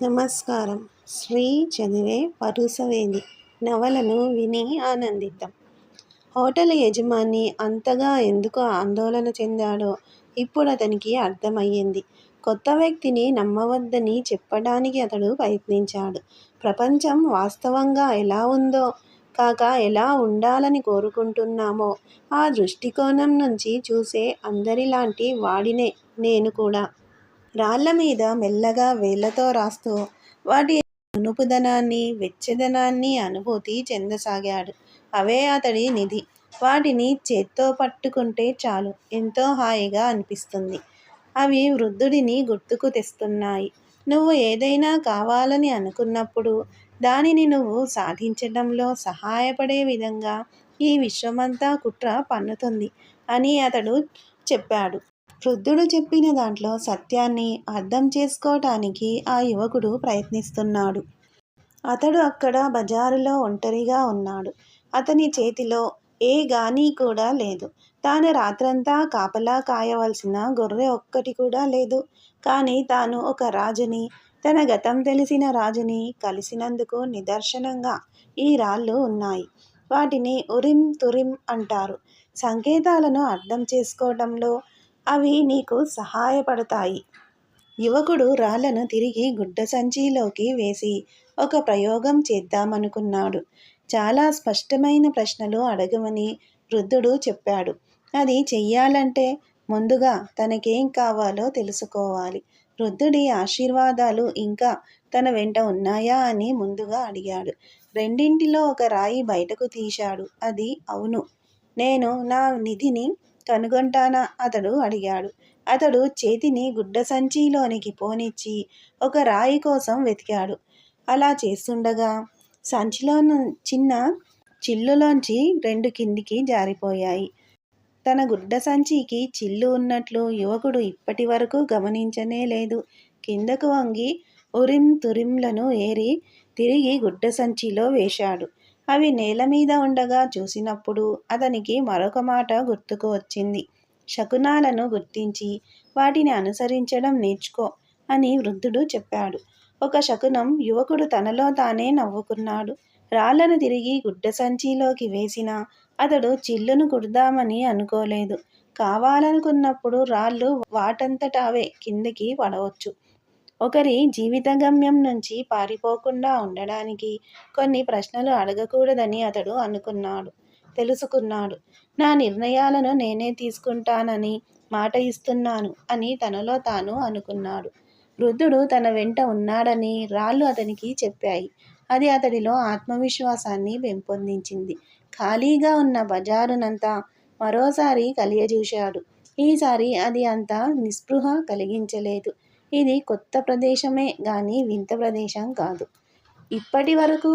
నమస్కారం. శ్రీ చదివే పరుసవేది నవలను విని ఆనందిద్దాం. హోటల్ యజమాని అంతగా ఎందుకు ఆందోళన చెందాడో ఇప్పుడు అతనికి అర్థమయ్యింది. కొత్త వ్యక్తిని నమ్మవద్దని చెప్పడానికి అతడు ప్రయత్నించాడు. ప్రపంచం వాస్తవంగా ఎలా ఉందో కాక ఎలా ఉండాలని కోరుకుంటున్నామో ఆ దృష్టికోణం నుంచి చూసే అందరిలాంటి వాడినే నేను కూడా. రాళ్ళ మీద మెల్లగా వేళ్ళతో రాస్తూ వాటి నునుపుదనాన్ని వెచ్చదనాన్ని అనుభూతి చెందసాగాడు. అవే అతడి నిధి. వాటిని చేత్తో పట్టుకుంటే చాలు. ఎంతో హాయిగా అనిపిస్తుంది. అవి వృద్ధుడిని గుర్తుకు తెస్తున్నాయి. నువ్వు ఏదైనా కావాలని అనుకున్నప్పుడు దానిని నువ్వు సాధించడంలో సహాయపడే విధంగా ఈ విశ్వమంతా కుట్ర పన్నుతుంది అని అతడు చెప్పాడు. వృద్ధుడు చెప్పిన దాంట్లో సత్యాన్ని అర్థం చేసుకోవటానికి ఆ యువకుడు ప్రయత్నిస్తున్నాడు. అతడు అక్కడ బజారులో ఒంటరిగా ఉన్నాడు. అతని చేతిలో ఏ గానీ కూడా లేదు. తాను రాత్రంతా కాపలా కాయవలసిన గొర్రె ఒక్కటి కూడా లేదు. కానీ తాను ఒక రాజుని తన గతం తెలిసిన రాజుని కలిసినందుకు నిదర్శనంగా ఈ రాళ్ళు ఉన్నాయి. వాటిని ఉరిం తురిం అంటారు. సంకేతాలను అర్థం చేసుకోవడంలో అవి నీకు సహాయపడతాయి. యువకుడు రాళ్ళను తిరిగి గుడ్డ సంచిలోకి వేసి ఒక ప్రయోగం చేద్దామనుకున్నాడు. చాలా స్పష్టమైన ప్రశ్నలు అడగమని వృద్ధుడు చెప్పాడు. అది చెయ్యాలంటే ముందుగా తనకేం కావాలో తెలుసుకోవాలి. వృద్ధుడి ఆశీర్వాదాలు ఇంకా తన వెంట ఉన్నాయా అని ముందుగా అడిగాడు. రెండింటిలో ఒక రాయి బయటకు తీశాడు. అది అవును. నేను నా నిధిని కనుగొంటానా? అతడు అడిగాడు. అతడు చేతిని గుడ్డ సంచిలోనికి పోనిచ్చి ఒక రాయి కోసం వెతికాడు. అలా చేస్తుండగా సంచిలో చిన్న చిల్లులోంచి రెండు కిందికి జారిపోయాయి. తన గుడ్డ సంచికి చిల్లు ఉన్నట్లు యువకుడు ఇప్పటి వరకు గమనించనే లేదు. కిందకు వంగి ఉరిం తురింలను ఏరి తిరిగి గుడ్డ సంచిలో వేశాడు. అవి నేల మీద ఉండగా చూసినప్పుడు అతనికి మరొక మాట గుర్తుకు వచ్చింది. శకునాలను గుర్తించి వాటిని అనుసరించడం నేర్చుకో అని వృద్ధుడు చెప్పాడు. ఒక శకునం యువకుడు తనలో తానే నవ్వుకున్నాడు. రాళ్ళను తిరిగి గుడ్డ సంచిలోకి వేసిన అతడు చిల్లును కుడదామని అనుకోలేదు. కావాలనుకున్నప్పుడు రాళ్ళు వాటంతటావే కిందకి పడవచ్చు. ఒకరి జీవిత గమ్యం నుంచి పారిపోకుండా ఉండడానికి కొన్ని ప్రశ్నలు అడగకూడదని అతడు అనుకున్నాడు. తెలుసుకున్నాడు. నా నిర్ణయాలను నేనే తీసుకుంటానని మాట ఇస్తున్నాను అని తనలో తాను అనుకున్నాడు. వృద్ధుడు తన వెంట ఉన్నాడని రాళ్ళు అతనికి చెప్పాయి. అది అతడిలో ఆత్మవిశ్వాసాన్ని పెంపొందించింది. ఖాళీగా ఉన్న బజారునంతా మరోసారి కలియజూశాడు. ఈసారి అది అంత నిస్పృహ కలిగించలేదు. ఇది కొత్త ప్రదేశమే గాని వింత ప్రదేశం కాదు. ఇప్పటి వరకు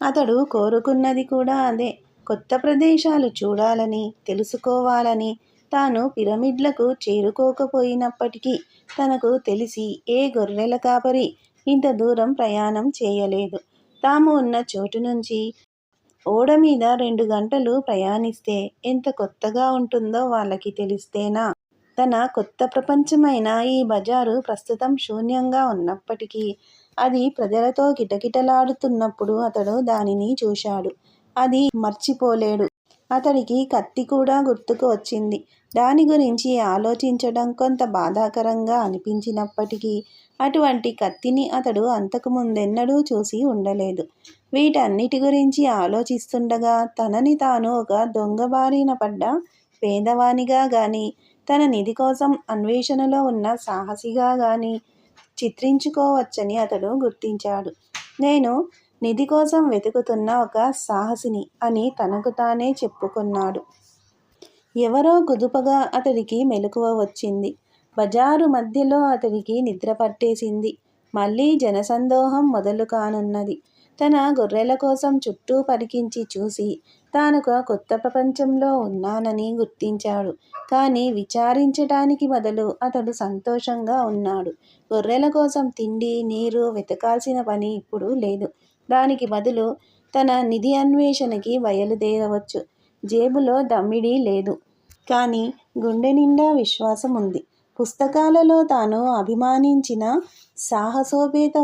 అతడు కోరుకున్నది కూడా అదే. కొత్త ప్రదేశాలు చూడాలని తెలుసుకోవాలని తాను పిరమిడ్లకు చేరుకోకపోయినప్పటికీ తనకు తెలిసి ఏ గొర్రెల కాపరి ఇంత దూరం ప్రయాణం చేయలేదు. తాము ఉన్న చోటు నుంచి ఓడ మీద రెండు గంటలు ప్రయాణిస్తే ఎంత కొత్తగా ఉంటుందో వాళ్ళకి తెలిస్తేనా? తన కొత్త ప్రపంచమైన ఈ బజారు ప్రస్తుతం శూన్యంగా ఉన్నప్పటికీ అది ప్రజలతో కిటకిటలాడుతున్నప్పుడు అతడు దానిని చూశాడు. అది మర్చిపోలేడు. అతడికి కత్తి కూడా గుర్తుకు వచ్చింది. దాని గురించి ఆలోచించడం కొంత బాధాకరంగా అనిపించినప్పటికీ అటువంటి కత్తిని అతడు అంతకు ముందెన్నడూ చూసి ఉండలేదు. వీటన్నిటి గురించి ఆలోచిస్తుండగా తనని తాను ఒక దొంగబారిన పడ్డ పేదవానిగా గాని తన నిధి కోసం అన్వేషణలో ఉన్న సాహసిగా గాని చిత్రించుకోవచ్చని అతడు గుర్తించాడు. నేను నిధి కోసం వెతుకుతున్న ఒక సాహసిని అని తనకు తానే చెప్పుకున్నాడు. ఎవరో కుదుపగా అతడికి మెలకువ వచ్చింది. బజారు మధ్యలో అతడికి నిద్ర పట్టేసింది. మళ్ళీ జనసందోహం మొదలు కానున్నది తన గొర్రెల కోసం చుట్టూ పరికించి చూసి తానొక కొత్త ప్రపంచంలో ఉన్నానని గుర్తించాడు. కానీ విచారించటానికి బదులు అతడు సంతోషంగా ఉన్నాడు. గొర్రెల కోసం తిండి నీరు వెతకాల్సిన పని ఇప్పుడు లేదు. దానికి బదులు తన నిధి అన్వేషణకి బయలుదేరవచ్చు. జేబులో దమ్మిడీ లేదు. కానీ గుండె నిండా విశ్వాసం ఉంది పుస్తకాలలో తాను అభిమానించిన సాహసోపేత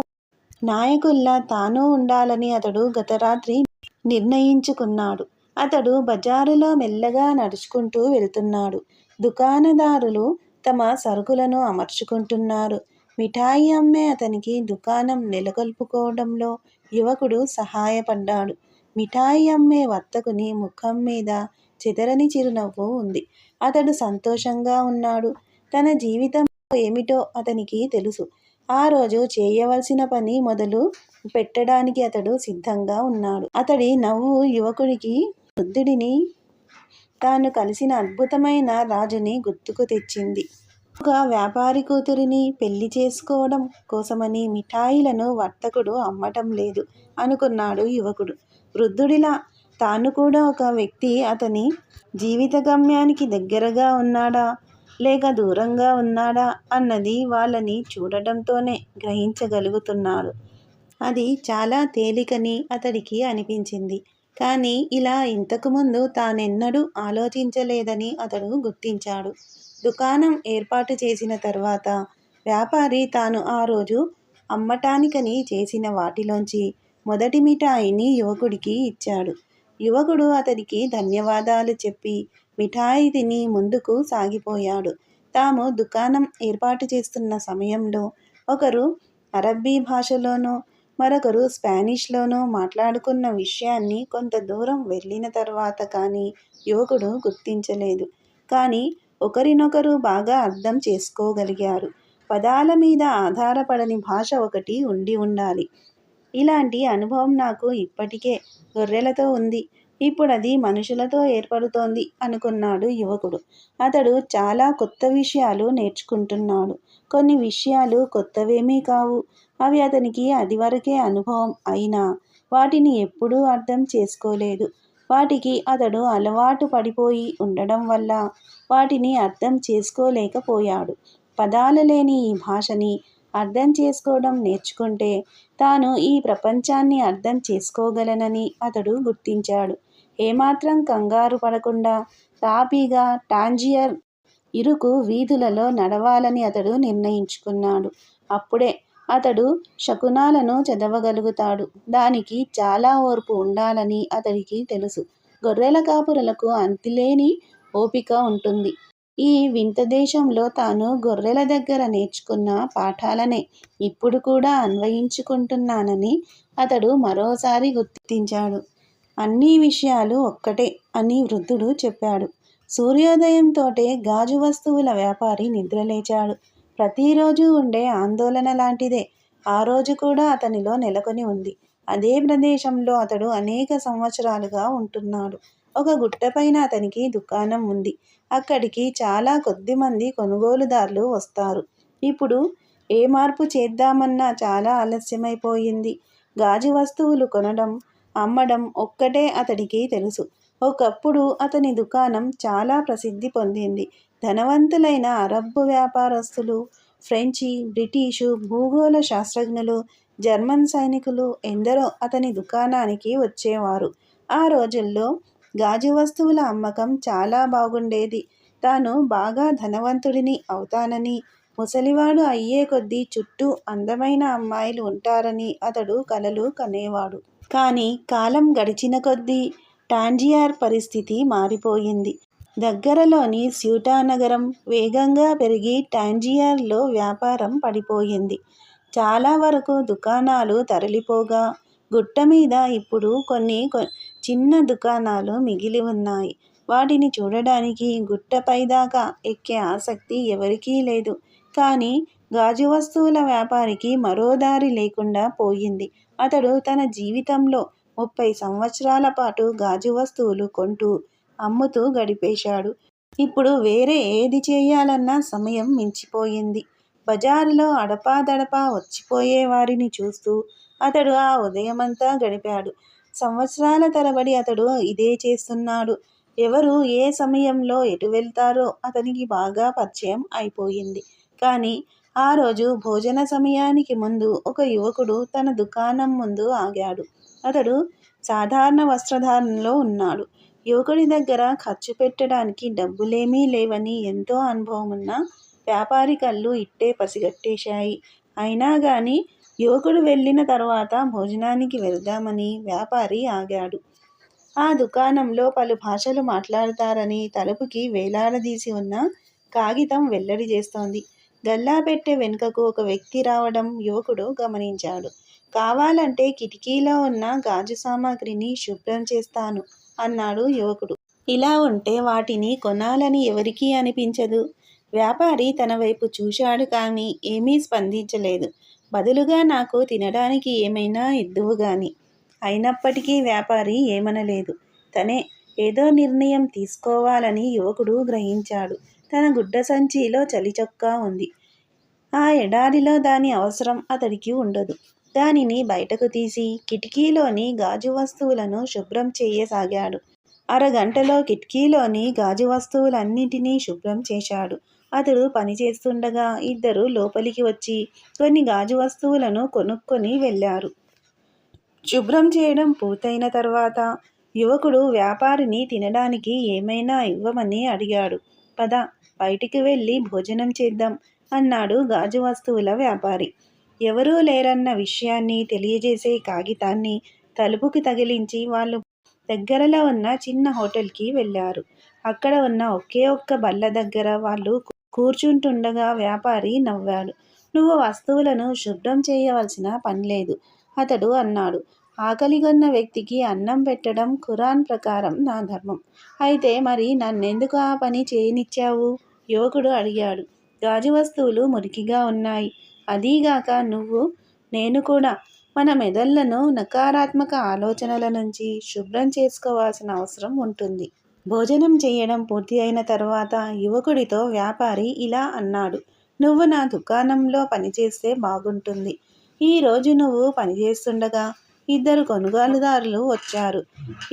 నాయకుల్లా తాను ఉండాలని అతడు గత రాత్రి నిర్ణయించుకున్నాడు. అతడు బజారులో మెల్లగా నడుచుకుంటూ వెళ్తున్నాడు. దుకాణదారులు తమ సరుకులను అమర్చుకుంటున్నారు. మిఠాయి అమ్మే అతనికి దుకాణం నెలకొల్పుకోవడంలో యువకుడు సహాయపడ్డాడు. మిఠాయి అమ్మే వర్తకుని ముఖం మీద చెదరని చిరునవ్వు ఉంది. అతడు సంతోషంగా ఉన్నాడు. తన జీవితం ఏమిటో అతనికి తెలుసు. ఆ రోజు చేయవలసిన పని మొదలు పెట్టడానికి అతడు సిద్ధంగా ఉన్నాడు. అతడి నవ్వు యువకుడికి వృద్ధుడిని తాను కలిసిన అద్భుతమైన రాజుని గుర్తుకు తెచ్చింది. ఒక వ్యాపారి కూతురిని పెళ్ళి చేసుకోవడం కోసమని మిఠాయిలను వర్తకుడు అమ్మటం లేదు అనుకున్నాడు యువకుడు. వృద్ధుడిలా తాను కూడా ఒక వ్యక్తి అతని జీవిత గమ్యానికి దగ్గరగా ఉన్నాడా? లేక దూరంగా ఉన్నాడా అన్నది వాళ్ళని చూడటంతోనే గ్రహించగలుగుతున్నాడు. అది చాలా తేలికని అతడికి అనిపించింది. కానీ ఇలా ఇంతకుముందు తానెన్నడూ ఆలోచించలేదని అతడు గుర్తించాడు. దుకాణం ఏర్పాటు చేసిన తర్వాత వ్యాపారి తాను ఆ రోజు అమ్మటానికని చేసిన వాటిలోంచి మొదటి మిఠాయిని యువకుడికి ఇచ్చాడు. యువకుడు అతడికి ధన్యవాదాలు చెప్పి మిఠాయి తిని ముందుకు సాగిపోయాడు. తాము దుకాణం ఏర్పాటు చేస్తున్న సమయంలో ఒకరు అరబ్బీ భాషలోనో, మరొకరు స్పానిష్లోనూ మాట్లాడుకున్న విషయాన్ని కొంత దూరం వెళ్ళిన తర్వాత కానీ యువకుడు గుర్తించలేదు. కానీ ఒకరినొకరు బాగా అర్థం చేసుకోగలిగారు. పదాల మీద ఆధారపడని భాష ఒకటి ఉండి ఉండాలి. ఇలాంటి అనుభవం నాకు ఇప్పటికే గొర్రెలతో ఉంది. ఇప్పుడది మనుషులతో ఏర్పడుతోంది అనుకున్నాడు యువకుడు. అతడు చాలా కొత్త విషయాలు నేర్చుకుంటున్నాడు. కొన్ని విషయాలు కొత్తవేమీ కావు. అవి అతనికి అదివరకే అనుభవం అయినా వాటిని ఎప్పుడూ అర్థం చేసుకోలేదు. వాటికి అతడు అలవాటు పడిపోయి ఉండడం వల్ల వాటిని అర్థం చేసుకోలేకపోయాడు. పదాలు లేని ఈ భాషని అర్థం చేసుకోవడం నేర్చుకుంటే తాను ఈ ప్రపంచాన్ని అర్థం చేసుకోగలనని అతడు గుర్తించాడు. ఏమాత్రం కంగారు పడకుండా తాపీగా టాంజియర్ ఇరుకు వీధులలో నడవాలని అతడు నిర్ణయించుకున్నాడు. అప్పుడే అతడు శకునాలను చదవగలుగుతాడు. దానికి చాలా ఓర్పు ఉండాలని అతడికి తెలుసు. గొర్రెల కాపురలకు అంతిలేని ఓపిక ఉంటుంది. ఈ వింత దేశంలో తాను గొర్రెల దగ్గర నేర్చుకున్న పాఠాలనే ఇప్పుడు కూడా అన్వయించుకుంటున్నానని అతడు మరోసారి గుర్తించాడు. అన్ని విషయాలు ఒక్కటే అని వృద్ధుడు చెప్పాడు. సూర్యోదయంతోటే గాజు వస్తువుల వ్యాపారి నిద్రలేచాడు. ప్రతిరోజు ఉండే ఆందోళన లాంటిదే ఆ రోజు కూడా అతనిలో నెలకొని ఉంది. అదే ప్రదేశంలో అతడు అనేక సంవత్సరాలుగా ఉంటున్నాడు. ఒక గుట్టపైన అతనికి దుకాణం ఉంది. అక్కడికి చాలా కొద్దిమంది కొనుగోలుదారులు వస్తారు. ఇప్పుడు ఏ మార్పు చేద్దామన్నా చాలా ఆలస్యమైపోయింది. గాజు వస్తువులు కొనడం, అమ్మడం ఒక్కటే అతడికి తెలుసు. ఒకప్పుడు అతని దుకాణం చాలా ప్రసిద్ధి పొందింది. ధనవంతులైన అరబ్బు వ్యాపారస్తులు, ఫ్రెంచి, బ్రిటిషు భూగోళ శాస్త్రజ్ఞులు, జర్మన్ సైనికులు ఎందరో అతని దుకాణానికి వచ్చేవారు. ఆ రోజుల్లో గాజు వస్తువుల అమ్మకం చాలా బాగుండేది. తాను బాగా ధనవంతుడిని అవుతానని, ముసలివాడు అయ్యే కొద్దీ చుట్టూ అందమైన అమ్మాయిలు ఉంటారని అతడు కలలు కనేవాడు. కానీ కాలం గడిచిన కొద్దీ టాంజియార్ పరిస్థితి మారిపోయింది. దగ్గరలోని స్యూటా నగరం వేగంగా పెరిగి టాంజియార్లో వ్యాపారం పడిపోయింది. చాలా వరకు దుకాణాలు తరలిపోగా గుట్ట మీద ఇప్పుడు కొన్ని చిన్న దుకాణాలు మిగిలి ఉన్నాయి. వాటిని చూడడానికి గుట్టపై దాకా ఎక్కే ఆసక్తి ఎవరికీ లేదు. కానీ గాజు వస్తువుల వ్యాపారికి మరో దారి లేకుండా పోయింది. అతడు తన జీవితంలో ముప్పై సంవత్సరాల పాటు గాజు వస్తువులు కొంటూ, అమ్ముతూ గడిపేశాడు. ఇప్పుడు వేరే ఏది చేయాలన్నా సమయం మించిపోయింది. బజారులో అడపాదడపా వచ్చిపోయే వారిని చూస్తూ అతడు ఆ ఉదయమంతా గడిపాడు. సంవత్సరాల తరబడి అతడు ఇదే చేస్తున్నాడు. ఎవరు ఏ సమయంలో ఎటు వెళ్తారో అతనికి బాగా పరిచయం అయిపోయింది. కానీ ఆ రోజు భోజన సమయానికి ముందు ఒక యువకుడు తన దుకాణం ముందు ఆగాడు. అతడు సాధారణ వస్త్రధారణలో ఉన్నాడు. యువకుడి దగ్గర ఖర్చు పెట్టడానికి డబ్బులేమీ లేవని ఎంతో అనుభవం ఉన్న వ్యాపారి కళ్ళు ఇట్టే పసిగట్టేశాయి. అయినా కానీ యువకుడు వెళ్ళిన తర్వాత భోజనానికి వెళ్దామని వ్యాపారి ఆగాడు. ఆ దుకాణంలో పలు భాషలు మాట్లాడతారని తలుపుకి వేలాడదీసి ఉన్న కాగితం వెల్లడి చేస్తోంది. గల్లాబెట్టె వెనుకకు ఒక వ్యక్తి రావడం యువకుడు గమనించాడు. కావాలంటే కిటికీలో ఉన్న గాజు సామాగ్రిని శుభ్రం చేస్తాను అన్నాడు యువకుడు. ఇలా ఉంటే వాటిని కొనాలని ఎవరికీ అనిపించదు. వ్యాపారి తన వైపు చూశాడు కానీ ఏమీ స్పందించలేదు. బదులుగా నాకు తినడానికి ఏమైనా ఇద్దువుగాని. అయినప్పటికీ వ్యాపారి ఏమనలేదు. తనే ఏదో నిర్ణయం తీసుకోవాలని యువకుడు గ్రహించాడు. తన గుడ్డ సంచిలో చలిచొక్కా ఉంది. ఆ ఎడారిలో దాని అవసరం అతడికి ఉండదు. దానిని బయటకు తీసి కిటికీలోని గాజు వస్తువులను శుభ్రం చేయసాగాడు అరగంటలో కిటికీలోని గాజు వస్తువులన్నింటినీ శుభ్రం చేశాడు. అతడు పనిచేస్తుండగా ఇద్దరు లోపలికి వచ్చి కొన్ని గాజు వస్తువులను కొనుక్కొని వెళ్ళారు. శుభ్రం చేయడం పూర్తయిన తర్వాత యువకుడు వ్యాపారిని తినడానికి ఏమైనా ఇవ్వమని అడిగాడు. పద, బయటికి వెళ్ళి భోజనం చేద్దాం అన్నాడు గాజు వస్తువుల వ్యాపారి. ఎవరూ లేరన్న విషయాన్ని తెలియజేసే కాగితాన్ని తలుపుకి తగిలించి వాళ్ళు దగ్గరలో ఉన్న చిన్న హోటల్కి వెళ్ళారు. అక్కడ ఉన్న ఒకే ఒక్క బల్ల దగ్గర వాళ్ళు కూర్చుంటుండగా వ్యాపారి నవ్వాడు. నువ్వు వస్తువులను శుభ్రం చేయవలసిన పనిలేదు అతడు అన్నాడు. ఆకలిగొన్న వ్యక్తికి అన్నం పెట్టడం ఖురాన్ ప్రకారం నా ధర్మం. అయితే మరి నన్నెందుకు ఆ పని చేయనిచ్చావు? యువకుడు అడిగాడు. గాజు వస్తువులు మురికిగా ఉన్నాయి. అదీగాక నువ్వు, నేను కూడా మన మెదళ్ళను నకారాత్మక ఆలోచనల నుంచి శుభ్రం చేసుకోవాల్సిన అవసరం ఉంటుంది. భోజనం చేయడం పూర్తి అయిన తర్వాత యువకుడితో వ్యాపారి ఇలా అన్నాడు. నువ్వు నా దుకాణంలో పనిచేస్తే బాగుంటుంది. ఈరోజు నువ్వు పనిచేస్తుండగా ఇద్దరు కొనుగోలుదారులు వచ్చారు.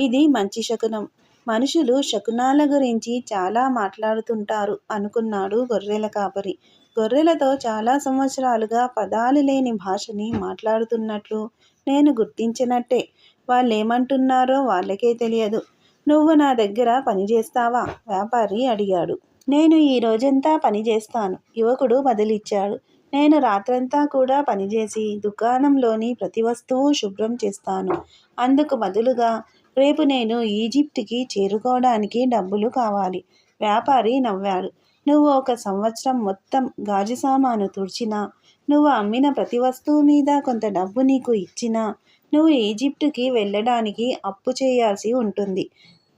ఇది మంచి శకునం. మనుషులు శకునాల గురించి చాలా మాట్లాడుతుంటారు అనుకున్నాడు గొర్రెల కాపరి. గొర్రెలతో చాలా సంవత్సరాలుగా పదాలు లేని భాషని మాట్లాడుతున్నట్లు నేను గుర్తించినట్టే. వాళ్ళేమంటున్నారో వాళ్ళకే తెలియదు. నువ్వు నా దగ్గర పనిచేస్తావా? వ్యాపారి అడిగాడు. నేను ఈ రోజంతా పనిచేస్తాను యువకుడు బదిలిచ్చాడు నేను రాత్రంతా కూడా పనిచేసి దుకాణంలోని ప్రతి వస్తువు శుభ్రం చేస్తాను. అందుకు బదులుగా రేపు నేను ఈజిప్ట్కి చేరుకోవడానికి డబ్బులు కావాలి. వ్యాపారి నవ్వాడు. నువ్వు ఒక సంవత్సరం మొత్తం గాజు సామాను తుడిచినా, నువ్వు అమ్మిన ప్రతి వస్తువు మీద కొంత డబ్బు నీకు ఇచ్చినా నువ్వు ఈజిప్టుకి వెళ్ళడానికి అప్పు చేయాల్సి ఉంటుంది.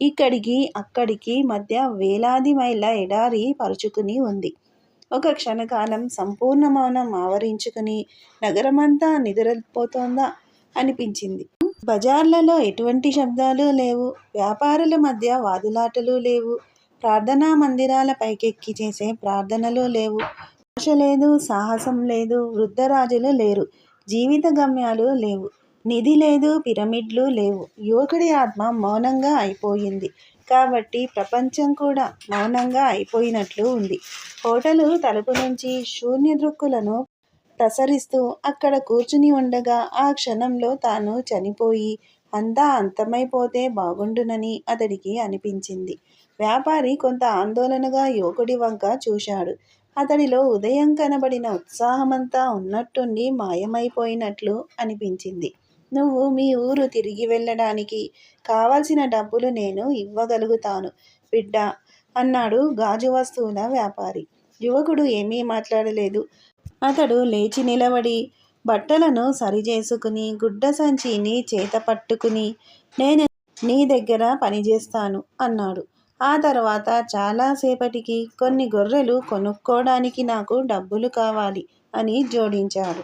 ఇక్కడికి అక్కడికి మధ్య వేలాది మైళ్ళ ఎడారి పరుచుకుని ఉంది. ఒక క్షణకాలం సంపూర్ణ మౌనం ఆవరించుకుని నగరమంతా నిద్రపోతోందా అనిపించింది. బజార్లలో ఎటువంటి శబ్దాలు లేవు. వ్యాపారుల మధ్య వాదులాటలు లేవు. ప్రార్థనా మందిరాల పైకెక్కి చేసే ప్రార్థనలు లేవు. ఆశ లేదు. సాహసం లేదు. వృద్ధరాజులు లేరు. జీవిత గమ్యాలు లేవు. నిధి లేదు. పిరమిడ్లు లేవు. యువకుడి ఆత్మ మౌనంగా అయిపోయింది. కాబట్టి ప్రపంచం కూడా మౌనంగా అయిపోయినట్లు ఉంది. హోటలు తలుపు నుంచి శూన్య దృక్కులను ప్రసరిస్తూ అక్కడ కూర్చుని ఉండగా ఆ క్షణంలో తాను చనిపోయి అంతా అంతమైపోతే బాగుండునని అతడికి అనిపించింది. వ్యాపారి కొంత ఆందోళనగా యువకుడి వంక చూశాడు. అతడిలో ఉదయం కనబడిన ఉత్సాహమంతా ఉన్నట్టుండి మాయమైపోయినట్లు అనిపించింది. నువ్వు మీ ఊరు తిరిగి వెళ్ళడానికి కావాల్సిన డబ్బులు నేను ఇవ్వగలుగుతాను బిడ్డ అన్నాడు గాజు వస్తువుల వ్యాపారి. యువకుడు ఏమీ మాట్లాడలేదు. అతడు లేచి నిలబడి బట్టలను సరిచేసుకుని చేత పట్టుకుని నేను నీ దగ్గర పనిచేస్తాను అన్నాడు. ఆ తర్వాత చాలా సేపటికి కొన్ని గొర్రెలు కొనుక్కోడానికి నాకు డబ్బులు కావాలి అని జోడించాడు.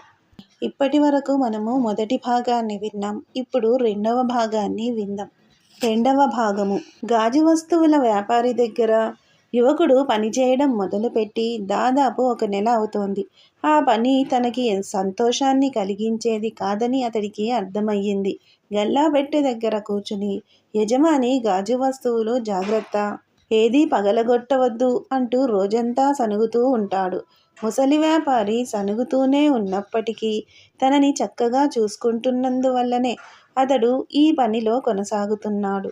ఇప్పటివరకు మనము మొదటి భాగాన్ని విన్నాం. ఇప్పుడు రెండవ భాగాన్ని విందాం. రెండవ భాగము గాజు వస్తువుల వ్యాపారి దగ్గర యువకుడు పనిచేయడం మొదలుపెట్టి దాదాపు ఒక నెల అవుతోంది. ఆ పని తనకి సంతోషాన్ని కలిగించేది కాదని అతడికి అర్థమయ్యింది గల్లాబెట్టె దగ్గర కూర్చుని యజమాని గాజు వస్తువులు జాగ్రత్త! ఏదీ పగలగొట్టవద్దు అంటూ రోజంతా సనుగుతూ ఉంటాడు. ముసలి వ్యాపారి సణుగుతూనే ఉన్నప్పటికీ తనని చక్కగా చూసుకుంటున్నందువల్లనే అతడు ఈ పనిలో కొనసాగుతున్నాడు.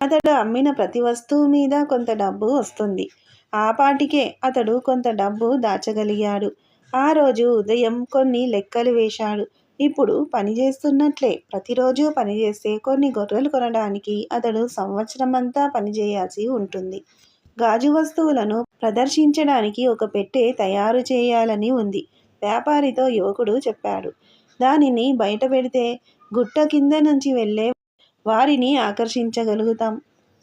అతడు అమ్మిన ప్రతి వస్తువు మీద కొంత డబ్బు వస్తుంది. ఆపాటికే అతడు కొంత డబ్బు దాచగలిగాడు. ఆ రోజు ఉదయం కొన్ని లెక్కలు వేశాడు. ఇప్పుడు పనిచేస్తున్నట్లే ప్రతిరోజూ పనిచేస్తే కొన్ని గొర్రెలు కొనడానికి అతడు సంవత్సరమంతా పనిచేయాల్సి ఉంటుంది. గాజు వస్తువులను ప్రదర్శించడానికి ఒక పెట్టె తయారు చేయాలని ఉంది వ్యాపారితో యువకుడు చెప్పాడు. దానిని బయటపెడితే గుట్ట కింద నుంచి వెళ్ళే వారిని ఆకర్షించగలుగుతాం.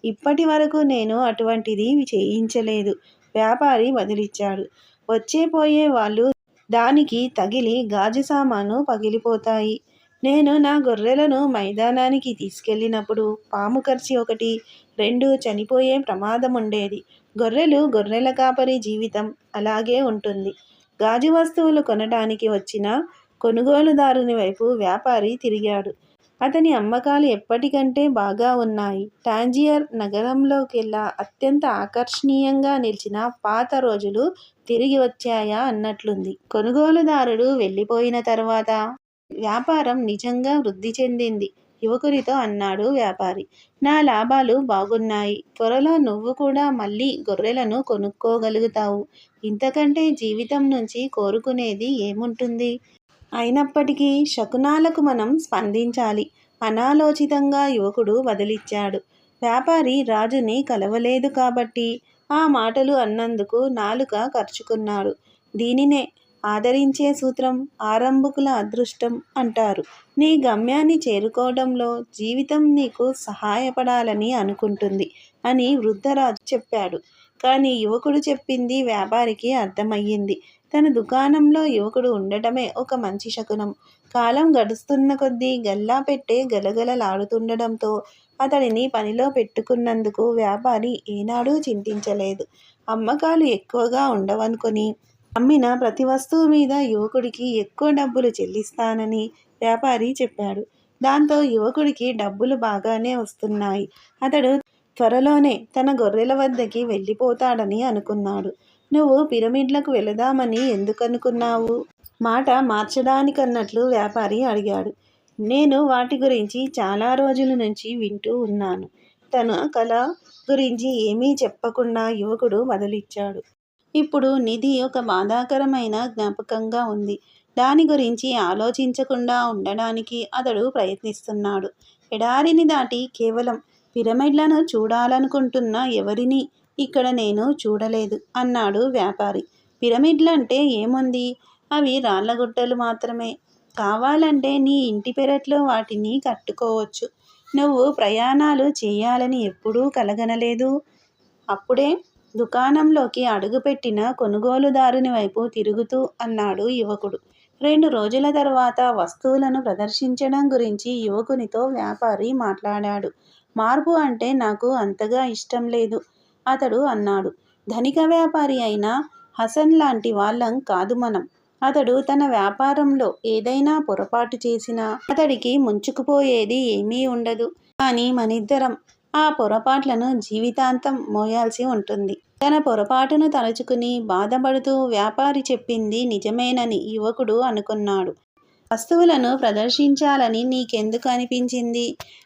ఇప్పటి వరకు నేను అటువంటిది చేయించలేదు వ్యాపారి బదిలిచ్చాడు వచ్చే పోయే వాళ్ళు దానికి తగిలి గాజు సామాను పగిలిపోతాయి. నేను నా గొర్రెలను మైదానానికి తీసుకెళ్ళినప్పుడు పాము కరిచి ఒకటి, రెండు చనిపోయే ప్రమాదం ఉండేది గొర్రెలు గొర్రెల కాపరి జీవితం అలాగే ఉంటుంది. గాజు వస్తువులు కొనడానికి వచ్చిన కొనుగోలుదారుని వైపు వ్యాపారి తిరిగాడు. అతని అమ్మకాలు ఎప్పటికంటే బాగా ఉన్నాయి. టాంజియర్ నగరంలోకెల్లా అత్యంత ఆకర్షణీయంగా నిలిచిన పాత రోజులు తిరిగి వచ్చాయా అన్నట్లుంది. కొనుగోలుదారుడు వెళ్ళిపోయిన తర్వాత వ్యాపారం నిజంగా వృద్ధి చెందింది యువకుడితో అన్నాడు వ్యాపారి. నా లాభాలు బాగున్నాయి. త్వరలో నువ్వు కూడా మళ్ళీ గొర్రెలను కొనుక్కోగలుగుతావు. ఇంతకంటే జీవితం నుంచి కోరుకునేది ఏముంటుంది? అయినప్పటికీ శకునాలకు మనం స్పందించాలి అనాలోచితంగా యువకుడు వదిలిచ్చాడు వ్యాపారి రాజుని కలవలేదు కాబట్టి ఆ మాటలు అన్నందుకు నాలుక ఖర్చుకున్నాడు దీనినే ఆదరించే సూత్రం, ఆరంభకుల అదృష్టం అంటారు. నీ గమ్యాన్ని చేరుకోవడంలో జీవితం నీకు సహాయపడాలని అనుకుంటుంది అని వృద్ధరాజు చెప్పాడు. కానీ యువకుడు చెప్పింది వ్యాపారికి అర్థమయ్యింది తన దుకాణంలో యువకుడు ఉండటమే ఒక మంచి శకునం. కాలం గడుస్తున్న కొద్దీ గల్లా పెట్టే గలగలలాడుతుండటంతో అతడిని పనిలో పెట్టుకున్నందుకు వ్యాపారి ఏనాడూ చింతించలేదు. అమ్మకాలు ఎక్కువగా ఉండవనుకొని అమ్మిన ప్రతి వస్తువు మీద యువకుడికి ఎక్కువ డబ్బులు చెల్లిస్తానని వ్యాపారి చెప్పాడు. దాంతో యువకుడికి డబ్బులు బాగానే వస్తున్నాయి. అతడు త్వరలోనే తన గొర్రెల వద్దకి వెళ్ళిపోతాడని అనుకున్నాడు. నువ్వు పిరమిడ్లకు వెళదామని ఎందుకనుకున్నావు? మాట మార్చడానికన్నట్లు వ్యాపారి అడిగాడు. నేను వాటి గురించి చాలా రోజుల నుంచి వింటూ ఉన్నాను తన కళ గురించి ఏమీ చెప్పకుండా యువకుడు మొదలిచ్చాడు ఇప్పుడు నిధి ఒక బాధాకరమైన జ్ఞాపకంగా ఉంది. దాని గురించి ఆలోచించకుండా ఉండడానికి అతడు ప్రయత్నిస్తున్నాడు. ఎడారిని దాటి కేవలం పిరమిడ్లను చూడాలనుకుంటున్న ఎవరిని ఇక్కడ నేను చూడలేదు అన్నాడు వ్యాపారి. పిరమిడ్లంటే ఏముంది? అవి రాళ్ళగుట్టలు మాత్రమే. కావాలంటే నీ ఇంటి పెరట్లో వాటిని కట్టుకోవచ్చు. నువ్వు ప్రయాణాలు చేయాలని ఎప్పుడూ కలగనలేదు అప్పుడే దుకాణంలోకి అడుగుపెట్టిన కొనుగోలుదారుని వైపు తిరుగుతూ అన్నాడు యువకుడు. రెండు రోజుల తర్వాత వస్తువులను ప్రదర్శించడం గురించి యువకునితో వ్యాపారి మాట్లాడాడు. మార్పు అంటే నాకు అంతగా ఇష్టం లేదు అతడు అన్నాడు. ధనిక వ్యాపారి అయిన హసన్ లాంటి వాళ్ళం కాదు మనం. అతడు తన వ్యాపారంలో ఏదైనా పొరపాటు చేసినా అతడికి ముంచుకుపోయేది ఏమీ ఉండదు. కానీ మనిద్దరం ఆ పొరపాట్లను జీవితాంతం మోయాల్సి ఉంటుంది. తన పొరపాటును తలుచుకుని బాధపడుతూ వ్యాపారి చెప్పింది నిజమేనని యువకుడు అనుకున్నాడు. వస్తువులను ప్రదర్శించాలని నీకెందుకు అనిపించింది?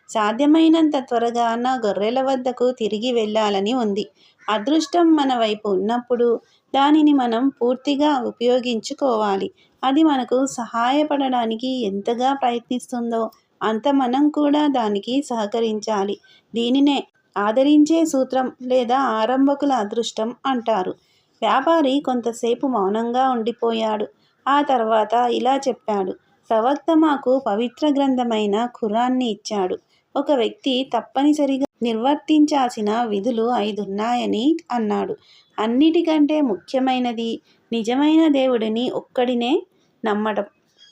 సాధ్యమైనంత త్వరగా నా గొర్రెల వద్దకు తిరిగి వెళ్ళాలని ఉంది. అదృష్టం మన వైపు ఉన్నప్పుడు దానిని మనం పూర్తిగా ఉపయోగించుకోవాలి. అది మనకు సహాయపడడానికి ఎంతగా ప్రయత్నిస్తుందో అంత మనం కూడా దానికి సహకరించాలి. దీనినే ఆదరించే సూత్రం లేదా ఆరంభకుల అదృష్టం అంటారు. వ్యాపారి కొంతసేపు మౌనంగా ఉండిపోయాడు. ఆ తర్వాత ఇలా చెప్పాడు. ప్రవక్త మాకు పవిత్ర గ్రంథమైన ఖురాన్ని ఇచ్చాడు. ఒక వ్యక్తి తప్పనిసరిగా నిర్వర్తించాల్సిన విధులు ఐదున్నాయని అన్నాడు. అన్నిటికంటే ముఖ్యమైనది నిజమైన దేవుడిని ఒక్కడినే నమ్మడం.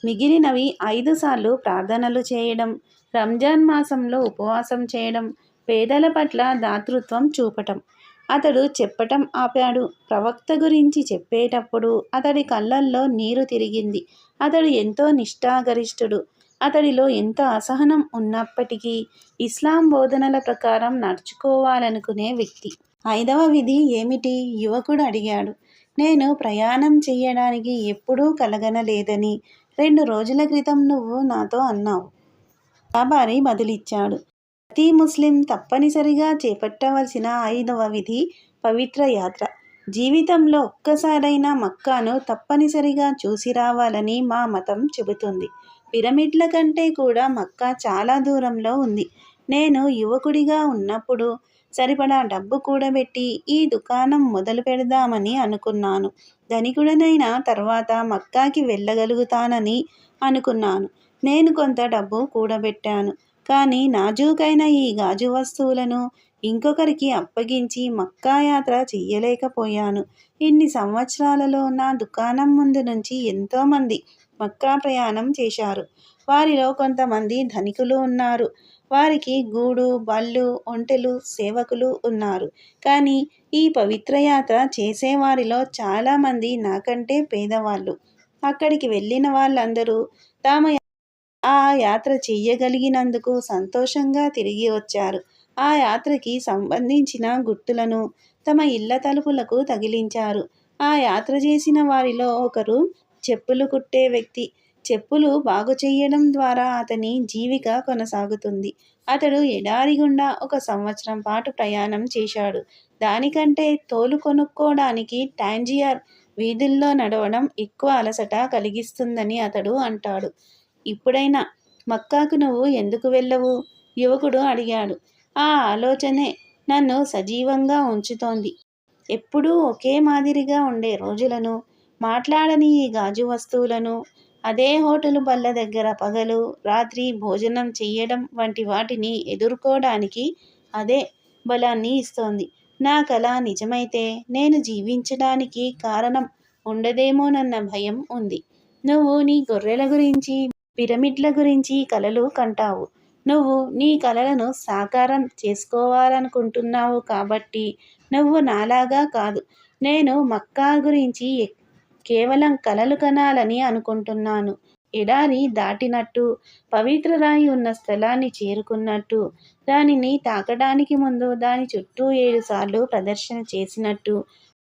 మిగిలినవి ఐదు సార్లు ప్రార్థనలు చేయడం, రంజాన్ మాసంలో ఉపవాసం చేయడం, పేదల పట్ల దాతృత్వం చూపటం. అతడు చెప్పటం ఆపాడు. ప్రవక్త గురించి చెప్పేటప్పుడు అతడి కళ్ళల్లో నీరు తిరిగింది. అతడు ఎంతో నిష్ఠాగరిష్ఠుడు. అతడిలో ఎంత అసహనం ఉన్నప్పటికీ ఇస్లాం బోధనల ప్రకారం నడుచుకోవాలనుకునే వ్యక్తి. ఐదవ విధి ఏమిటి? యువకుడు అడిగాడు. నేను ప్రయాణం చేయడానికి ఎప్పుడూ కలగనలేదని రెండు రోజుల క్రితం నువ్వు నాతో అన్నావు. వ్యాపారి బదులిచ్చాడు. ప్రతి ముస్లిం తప్పనిసరిగా చేపట్టవలసిన ఐదవ విధి పవిత్ర యాత్ర. జీవితంలో ఒక్కసారైనా మక్కాను తప్పనిసరిగా చూసి రావాలని మా మతం చెబుతుంది. పిరమిడ్ల కంటే కూడా మక్కా చాలా దూరంలో ఉంది. నేను యువకుడిగా ఉన్నప్పుడు సరిపడా డబ్బు కూడబెట్టి ఈ దుకాణం మొదలు పెడదామని అనుకున్నాను. ధనికుడనైన తర్వాత మక్కాకి వెళ్ళగలుగుతానని అనుకున్నాను. నేను కొంత డబ్బు కూడబెట్టాను. కానీ నాజూకైన ఈ గాజు వస్తువులను ఇంకొకరికి అప్పగించి మక్కా యాత్ర చెయ్యలేకపోయాను. ఇన్ని సంవత్సరాలలో నా దుకాణం ముందు నుంచి ఎంతోమంది మక్కా ప్రయాణం చేశారు. వారిలో కొంతమంది ధనికులు ఉన్నారు. వారికి గూడు బళ్ళు ఒంటెలు సేవకులు ఉన్నారు. కానీ ఈ పవిత్ర యాత్ర చేసేవారిలో చాలామంది నాకంటే పేదవాళ్ళు. అక్కడికి వెళ్ళిన వాళ్ళందరూ తాము ఆ యాత్ర చెయ్యగలిగినందుకు సంతోషంగా తిరిగి వచ్చారు. ఆ యాత్రకి సంబంధించిన గుర్తులను తమ ఇళ్ళ తలుపులకు తగిలించారు. ఆ యాత్ర చేసిన వారిలో ఒకరు చెప్పులు కుట్టే వ్యక్తి. చెప్పులు బాగు చేయడం ద్వారా అతని జీవిక కొనసాగుతుంది. అతడు ఎడారి గుండా ఒక సంవత్సరం పాటు ప్రయాణం చేశాడు. దానికంటే తోలు కొనుక్కోవడానికి టాంజియర్ వీధుల్లో నడవడం ఎక్కువ అలసట కలిగిస్తుందని అతడు అంటాడు. ఇప్పుడైనా మక్కాకు నువ్వు ఎందుకు వెళ్ళవు? యువకుడు అడిగాడు. ఆ ఆలోచనే నన్ను సజీవంగా ఉంచుతోంది. ఎప్పుడూ ఒకే మాదిరిగా ఉండే రోజులను మాట్లాడని ఈ గాజు వస్తువులను అదే హోటలు బల్ల దగ్గర పగలు రాత్రి భోజనం చెయ్యడం వంటి వాటిని ఎదుర్కోవడానికి అదే బలాన్ని ఇస్తోంది. నా కళ నిజమైతే నేను జీవించడానికి కారణం ఉండదేమోనన్న భయం ఉంది. నువ్వు నీ గొర్రెల గురించి పిరమిడ్ల గురించి కలలు కంటావు. నువ్వు నీ కలలను సాకారం చేసుకోవాలనుకుంటున్నావు కాబట్టి నువ్వు నాలాగా కాదు. నేను మక్కా గురించి కేవలం కలలు కనాలని అనుకుంటున్నాను. ఎడారి దాటినట్టు పవిత్ర రాయి ఉన్న స్థలాన్ని చేరుకున్నట్టు దానిని తాకడానికి ముందు దాని చుట్టూ ఏడు సార్లు ప్రదర్శన చేసినట్టు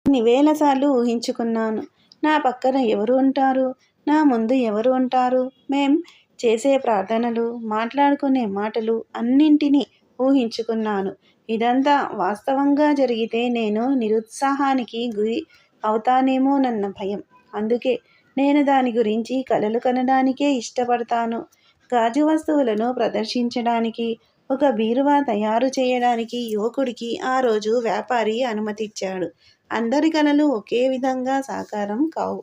కొన్ని వేల సార్లు ఊహించుకున్నాను. నా పక్కన ఎవరు ఉంటారు? నా ముందు ఎవరు ఉంటారు? మేం చేసే ప్రార్థనలు మాట్లాడుకునే మాటలు అన్నింటినీ ఊహించుకున్నాను. ఇదంతా వాస్తవంగా జరిగితే నేను నిరుత్సాహానికి గురి అవుతానేమోనన్న భయం. అందుకే నేను దాని గురించి కలలు కనడానికే ఇష్టపడతాను. గాజు వస్తువులను ప్రదర్శించడానికి ఒక బీరువా తయారు చేయడానికి యువకుడికి ఆ రోజు వ్యాపారి అనుమతిచ్చాడు. అందరి కళలు ఒకే విధంగా సాకారం కావు.